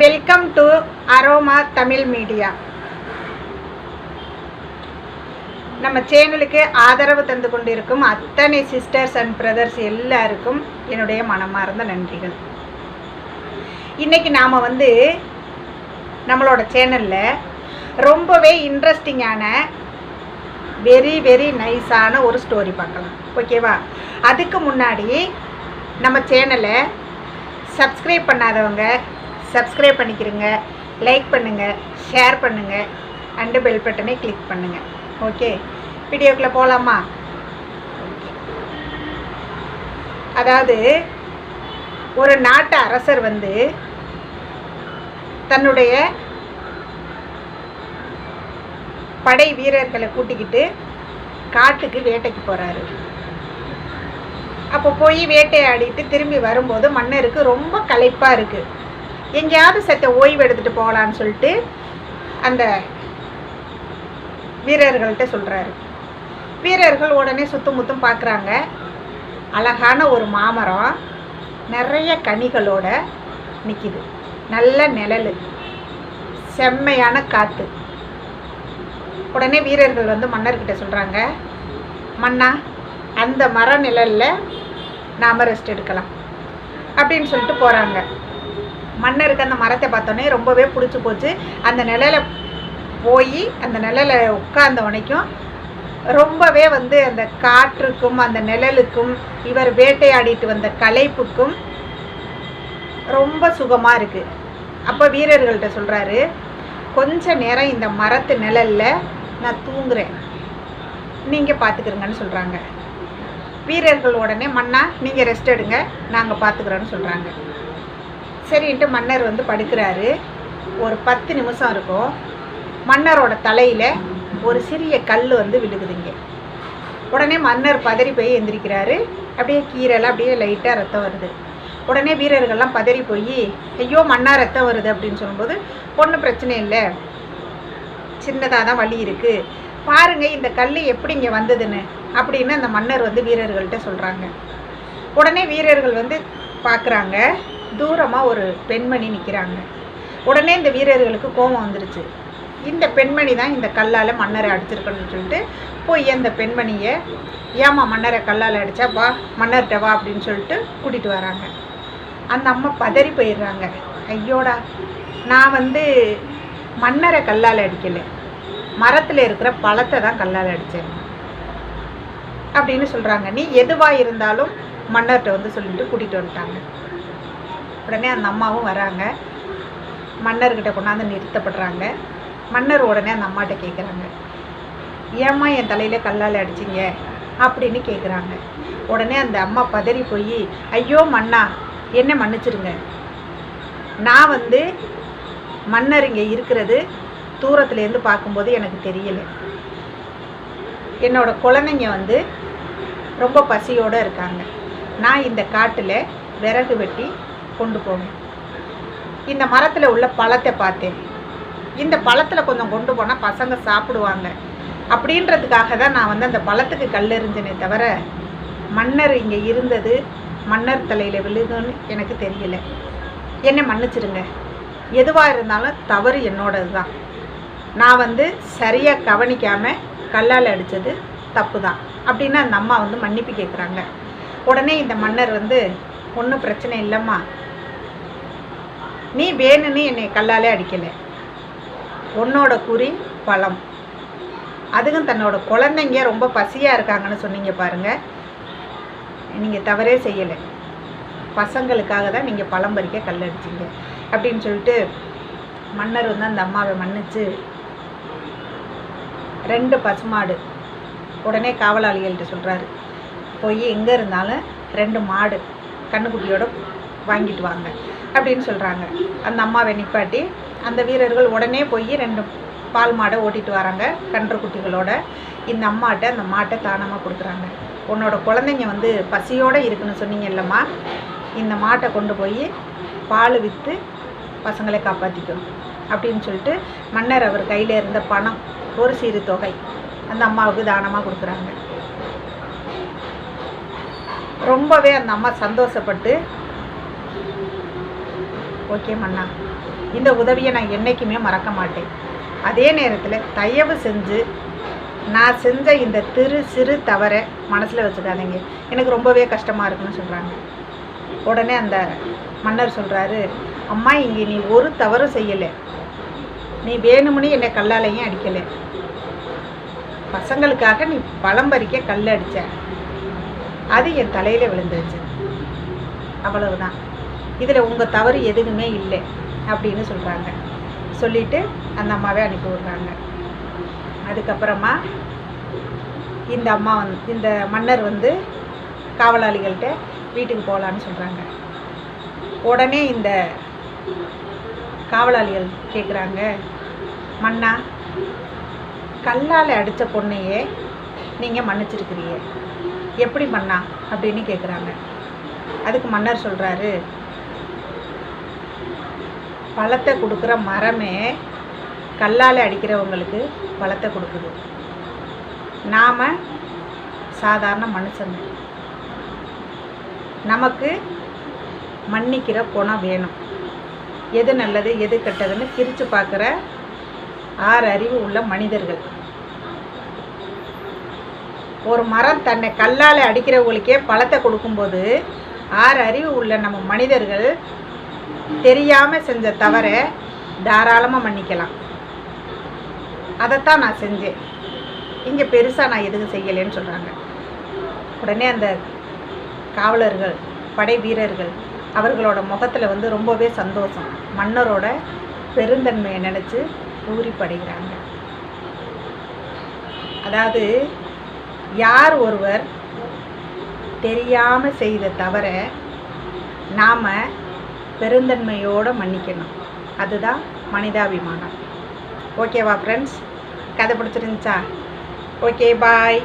Welcome to Aroma Tamil media நம்ம சேனலுக்கு ஆதரவு தந்து கொண்டிருக்கும் அத்தனை சிஸ்டர்ஸ் அண்ட் பிரதர்ஸ் எல்லாருக்கும் என்னுடைய மனமார்ந்த நன்றிகள். இன்னைக்கு நாம் வந்து நம்மளோட சேனலில் ரொம்பவே இன்ட்ரெஸ்டிங்கான வெரி வெரி நைஸான ஒரு ஸ்டோரி பார்க்கலாம். ஓகேவா அதுக்கு முன்னாடி நம்ம சேனலை சப்ஸ்கிரைப் பண்ணாதவங்க சப்ஸ்கிரைப் பண்ணிக்கிறங்க லைக் பண்ணுங்கள் ஷேர் பண்ணுங்கள் அண்டு பெல் பட்டனை கிளிக் பண்ணுங்கள் ஓகே வீடியோக்குள்ளே போகலாமா அதாவது ஒரு நாட்டு அரசர் வந்து தன்னுடைய படை வீரர்களை கூட்டிக்கிட்டு காட்டுக்கு வேட்டைக்கு போகிறாரு அப்போ போய் வேட்டையாடிட்டு திரும்பி வரும்போது மன்னருக்கு ரொம்ப களைப்பாக இருக்குது எங்கேயாவது செத்த ஓய்வு எடுத்துகிட்டு போகலான்னு சொல்லிட்டு அந்த வீரர்கள்ட்ட சொல்கிறாரு வீரர்கள் உடனே சுத்தம் முத்தும் பார்க்குறாங்க. அழகான ஒரு மாமரம் நிறைய கனிகளோட நிற்கிது நல்ல நிழல் செம்மையான காற்று உடனே வீரர்கள் வந்து மன்னர்கிட்ட சொல்கிறாங்க மன்னா அந்த மர நிழலில் நாம் ரெஸ்ட் எடுக்கலாம். அப்படின்னு சொல்லிட்டு போகிறாங்க மன்னருக்கு அந்த மரத்தை பார்த்தோன்னே ரொம்பவே பிடிச்சி போச்சு. அந்த நிழல போய் அந்த நிழல உட்கார்ந்த உனைக்கும் ரொம்பவே வந்து அந்த காற்றுக்கும் அந்த நிழலுக்கும் இவர் வேட்டையாடிட்டு வந்த களைப்புக்கும் ரொம்ப சுகமாக இருக்குது அப்போ வீரர்கள்ட்ட சொல்கிறாரு கொஞ்ச நேரம் இந்த மரத்து நிழலில் நான் தூங்குறேன். நீங்கள் பார்த்துக்கிறங்கன்னு சொல்கிறாங்க வீரர்கள் உடனே மன்னா நீங்கள் ரெஸ்ட் எடுங்க. நாங்கள் பார்த்துக்குறோன்னு சொல்கிறாங்க சரின்ட்டு மன்னர் வந்து படுக்கிறாரு. ஒரு பத்து நிமிஷம் இருக்கும். மன்னரோட தலையில் ஒரு சிறிய கல் வந்து விழுகுதுங்க. உடனே மன்னர் பதறி போய் எந்திரிக்கிறாரு. அப்படியே கீரைலாம் அப்படியே லைட்டாக ரத்தம் வருது. உடனே வீரர்கள்லாம் பதறி போய் ஐயோ மன்னா ரத்தம் வருது அப்படின்னு சொல்லும்போது ஒன்றும் பிரச்சனை இல்லை. சின்னதாக தான் வழி இருக்குது பாருங்க இந்த கல் எப்படி இங்கே வந்ததுன்னு அப்படின்னு அந்த மன்னர் வந்து வீரர்கள்ட்ட சொல்கிறாங்க உடனே வீரர்கள் வந்து பார்க்குறாங்க தூரமாக ஒரு பெண்மணி நிற்கிறாங்க உடனே இந்த வீரர்களுக்கு கோபம் வந்துருச்சு. இந்த பெண்மணி தான் இந்த கல்லால் மன்னரை அடிச்சிருக்கணும்னு சொல்லிட்டு போய் அந்த பெண்மணியை ஏமா மன்னரை கல்லால் அடித்தா வா மன்னர்கிட்ட வா அப்படின்னு சொல்லிட்டு கூட்டிகிட்டு வராங்க. அந்த அம்மா பதறி போயிடுறாங்க. ஐயோடா நான் வந்து மன்னரை கல்லால் அடிக்கலை. மரத்தில் இருக்கிற பழத்தை தான் கல்லால் அடித்தேன் அப்படின்னு சொல்கிறாங்க நீ எதுவாக இருந்தாலும் மன்னர்கிட்ட வந்து சொல்லிட்டு கூட்டிகிட்டு வந்துட்டாங்க. உடனே அந்த அம்மாவும் வராங்க. மன்னர்கிட்ட கொண்டாந்து நிறுத்தப்படுறாங்க. மன்னர் உடனே அந்த அம்மாட்ட கேட்குறாங்க ஏம்மா என் தலையில் கல்லால் அடிச்சிங்க? அப்படின்னு கேட்குறாங்க உடனே அந்த அம்மா பதறி போய் ஐயோ மன்னா என்ன மன்னிச்சிருங்க. நான் வந்து மன்னர் இங்கே இருக்கிறது தூரத்துலேருந்து பார்க்கும்போது எனக்கு தெரியலை. என்னோட குழந்தைங்க வந்து ரொம்ப பசியோடு இருக்காங்க. நான் இந்த காட்டில் விறகு வெட்டி கொண்டு போவேன். இந்த மரத்தில் உள்ள பழத்தை பார்த்தேன். இந்த பழத்தில் கொஞ்சம் கொண்டு போனால் பசங்க சாப்பிடுவாங்க. அப்படின்றதுக்காக தான் நான் வந்து அந்த பழத்துக்கு கல் எறிஞ்சனே தவிர மன்னர் இங்கே இருந்தது மன்னர் தலையில் விழுதுன்னு எனக்கு தெரியல. என்னை மன்னிச்சிடுங்க எதுவாக இருந்தாலும் தவறு என்னோடது தான் நான் வந்து சரியாக கவனிக்காமல் கல்லால் அடித்தது தப்பு தான் அப்படின்னு அந்த அம்மா வந்து மன்னிப்பு கேட்குறாங்க உடனே இந்த மன்னர் வந்து ஒன்றும் பிரச்சனை இல்லைம்மா. நீ வேணும்னு என்னை கல்லாலே அடிக்கலை. உன்னோட குறி பழம். அதுவும் தன்னோட குழந்தைங்க ரொம்ப பசியாக இருக்காங்கன்னு சொன்னீங்க பாருங்கள் நீங்கள் தவறே செய்யலை. பசங்களுக்காக தான் நீங்கள் பழம் பறிக்க கல் அடிச்சிங்க. அப்படின்னு சொல்லிட்டு மன்னர் வந்து அந்த அம்மாவை மன்னிச்சு ரெண்டு பசுமாடு உடனே காவலாளிகள்கிட்ட சொல்கிறாரு போய் எங்கே இருந்தாலும் ரெண்டு மாடு கண்ணுக்குட்டியோட வாங்கிட்டு வாங்க. அப்படின்னு சொல்கிறாங்க அந்த அம்மாவை நிப்பாட்டி அந்த வீரர்கள் உடனே போய் ரெண்டு பால் மாடை ஓட்டிட்டு வராங்க கன்று குட்டிகளோட. இந்த அம்மாட்ட அந்த மாட்டை தானமாக கொடுக்குறாங்க. உன்னோட குழந்தைங்க வந்து பசியோடு இருக்குன்னு சொன்னீங்க இல்லைம்மா. இந்த மாட்டை கொண்டு போய் பால் விற்று பசங்களை காப்பாற்றிக்கும் அப்படின்னு சொல்லிட்டு மன்னர் அவர் கையில் இருந்த பணம் ஒரு சிறு தொகை அந்த அம்மாவுக்கு தானமாக கொடுக்குறாங்க. ரொம்பவே அந்த அம்மா சந்தோஷப்பட்டு ஓகே மண்ணா இந்த உதவியை நான் என்றைக்குமே மறக்க மாட்டேன். அதே நேரத்தில் தயவு செஞ்சு நான் செஞ்ச இந்த திரு சிறு தவறை மனசில் வச்சுக்காதீங்க. எனக்கு ரொம்பவே கஷ்டமாக இருக்குன்னு சொல்கிறாங்க உடனே அந்த மன்னர் சொல்கிறாரு அம்மா இங்கே நீ ஒரு தவறும் செய்யலை. நீ வேணும்னு என்னை கல்லாலையும் அடிக்கலை. பசங்களுக்காக நீ பழம் பறிக்க கல் அடித்த அது என் தலையில் விழுந்துருச்சு. அவ்வளவுதான். இதில் உங்கள் தவறு எதுவுமே இல்லை அப்படின்னு சொல்கிறாங்க சொல்லிவிட்டு அந்த அம்மாவை அனுப்பி விடுறாங்க. அதுக்கப்புறமா இந்த அம்மா வந்து இந்த மன்னர் வந்து காவலாளிகள்கிட்ட வீட்டுக்கு போகலான்னு சொல்கிறாங்க உடனே இந்த காவலாளிகள் கேட்குறாங்க மன்னா கல்லால் அடித்த பொண்ணையே நீங்கள் மன்னிச்சிருக்கிறீங்க. எப்படி மன்னா? அப்படின்னு கேட்குறாங்க அதுக்கு மன்னர் சொல்கிறாரு பழத்தை கொடுக்குற மரமே கல்லால் அடிக்கிறவங்களுக்கு பழத்தை கொடுக்குது. நாம் சாதாரண மனுஷங்க. நமக்கு மன்னிக்கிற குணம் வேணும். எது நல்லது எது கெட்டதுன்னு பிரித்து பார்க்குற ஆறு அறிவு உள்ள மனிதர்கள். ஒரு மரம் தன்னை கல்லால் அடிக்கிறவங்களுக்கே பழத்தை கொடுக்கும்போது ஆறு அறிவு உள்ள நம்ம மனிதர்கள் தெரியாமல் செஞ்ச தவறை தாராளமாக மன்னிக்கலாம். அதைத்தான் நான் செஞ்சேன். இங்கே பெருசாக நான் எதுவும் செய்யலைன்னு சொல்கிறாங்க உடனே அந்த காவலர்கள் படை வீரர்கள் அவர்களோட முகத்தில் வந்து ரொம்பவே சந்தோஷம். மன்னரோட பெருந்தன்மையை நினச்சி பூரிப்படைகிறாங்க அதாவது யார் ஒருவர் தெரியாமல் செய்த தவிர நாம் பெருந்தன்மையோடு மன்னிக்கணும். அதுதான் மனிதாபிமானம். ஓகேவா ஃப்ரெண்ட்ஸ் கதை பிடிச்சிருந்துச்சா ஓகே பாய்